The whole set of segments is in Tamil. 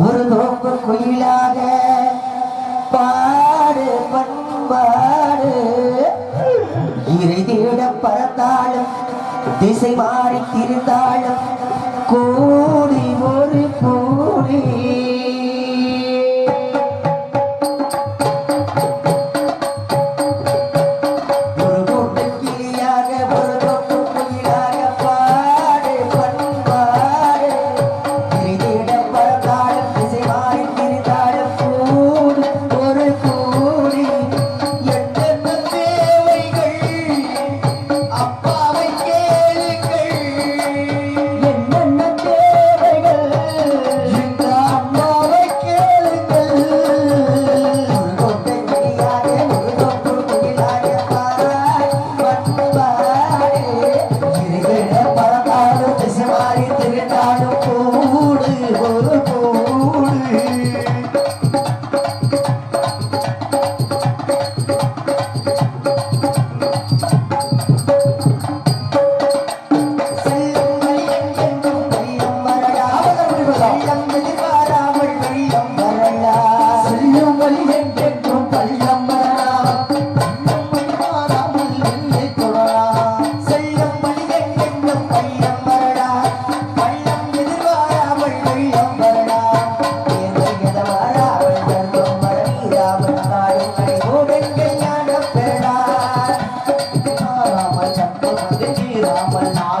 ஒரு நோக்கு குயிலாக பாடு பண்பாடு. இறை தேட பறந்தாலும் திசை மாறி திருந்தாலும் கூடி ஒரு கூடி ராமன் நான்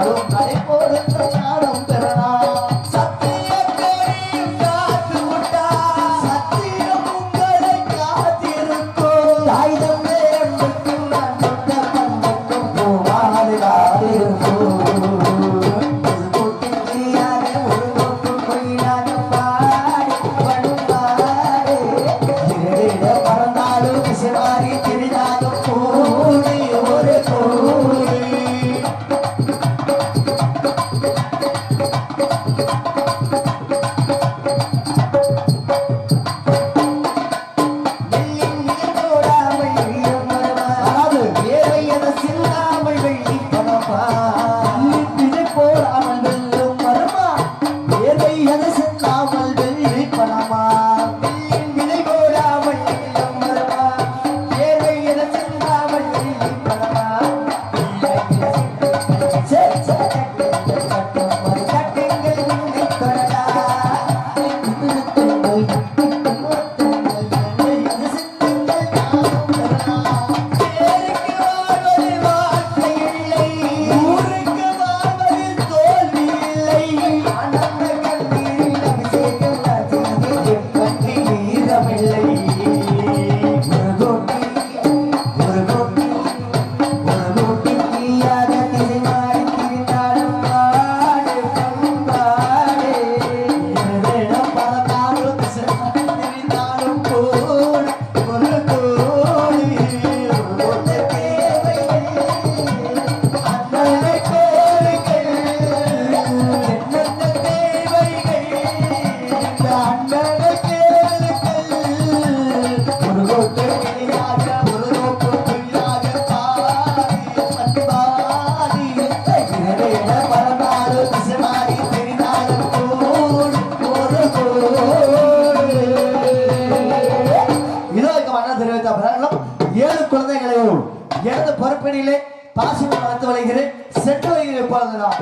ஏழு குழந்தைகளையும் எனது பொறுப்பினிலே பாசிமம் நடத்து வருகிறேன் சென்று வருகிறேன் இப்பொழுதுதான்